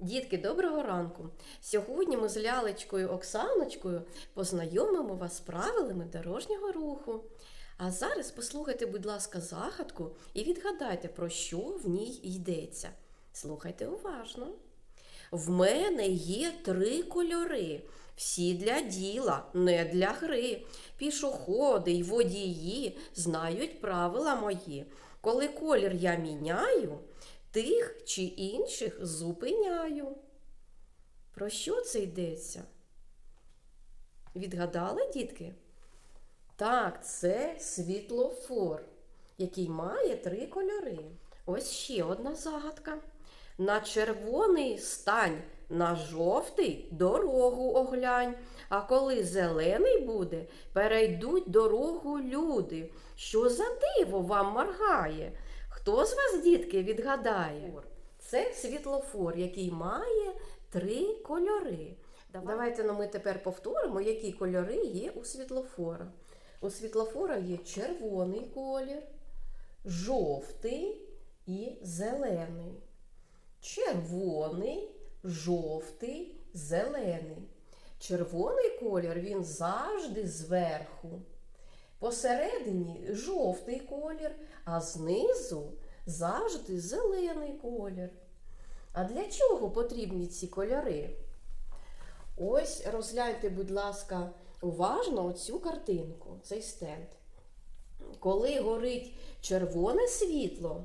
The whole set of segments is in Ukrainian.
Дітки, доброго ранку! Сьогодні ми з лялечкою Оксаночкою познайомимо вас з правилами дорожнього руху. А зараз послухайте, будь ласка, загадку і відгадайте, про що в ній йдеться. Слухайте уважно. В мене є три кольори. Всі для діла, не для гри. Пішоходи й водії знають правила мої. Коли колір я міняю, тих чи інших зупиняю. Про що це йдеться? Відгадали, дітки? Так, це світлофор, який має три кольори. Ось ще одна загадка. На червоний стань, на жовтий дорогу оглянь. А коли зелений буде, перейдуть дорогу люди. Що за диво вам моргає? Хто з вас, дітки, відгадає? Це світлофор, який має три кольори. Давайте ну, ми тепер повторимо, які кольори є у світлофора. У світлофора є червоний колір, жовтий і зелений. Червоний, жовтий, зелений. Червоний колір він завжди зверху. Посередині жовтий колір, а знизу завжди зелений колір. А для чого потрібні ці кольори? Ось розгляньте, будь ласка, уважно оцю картинку, цей стенд. Коли горить червоне світло,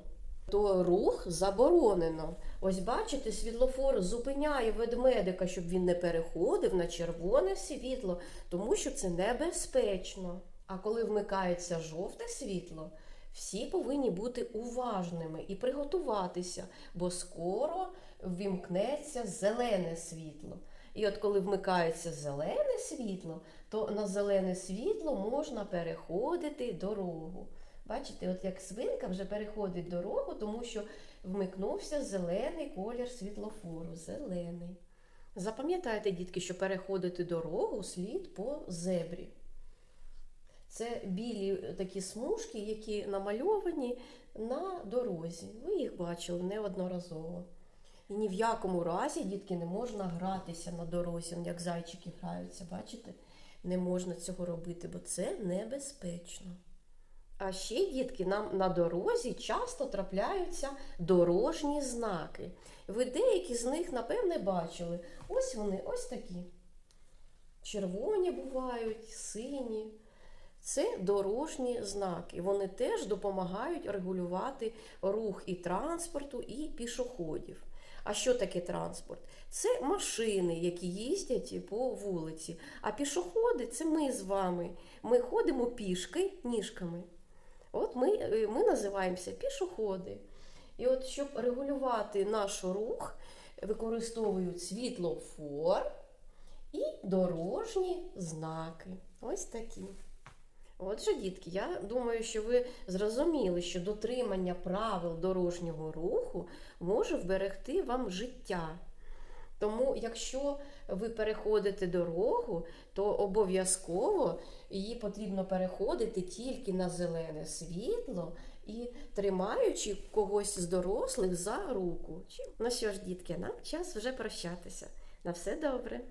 то рух заборонено. Ось бачите, світлофор зупиняє ведмедика, щоб він не переходив на червоне світло, тому що це небезпечно. А коли вмикається жовте світло, всі повинні бути уважними і приготуватися, бо скоро ввімкнеться зелене світло. І от коли вмикається зелене світло, то на зелене світло можна переходити дорогу. Бачите, от як свинка вже переходить дорогу, тому що вмикнувся зелений колір світлофору. Зелений. Запам'ятайте, дітки, що переходити дорогу слід по зебрі. Це білі такі смужки, які намальовані на дорозі. Ви їх бачили неодноразово. І ні в якому разі, дітки, не можна гратися на дорозі, як зайчики граються, бачите? Не можна цього робити, бо це небезпечно. А ще, дітки, нам на дорозі часто трапляються дорожні знаки. Ви деякі з них, напевне, бачили. Ось вони, ось такі. Червоні бувають, сині. Це дорожні знаки. Вони теж допомагають регулювати рух і транспорту, і пішоходів. А що таке транспорт? Це машини, які їздять по вулиці. А пішоходи це ми з вами. Ми ходимо пішки ніжками. От ми, е, ми називаємося пішоходи. І от, щоб регулювати наш рух, використовують світлофор і дорожні знаки. Ось такі. Отже, дітки, я думаю, що ви зрозуміли, що дотримання правил дорожнього руху може вберегти вам життя. Тому, якщо ви переходите дорогу, то обов'язково її потрібно переходити тільки на зелене світло і тримаючи когось з дорослих за руку. Ну що ж, дітки, нам час вже прощатися. На все добре.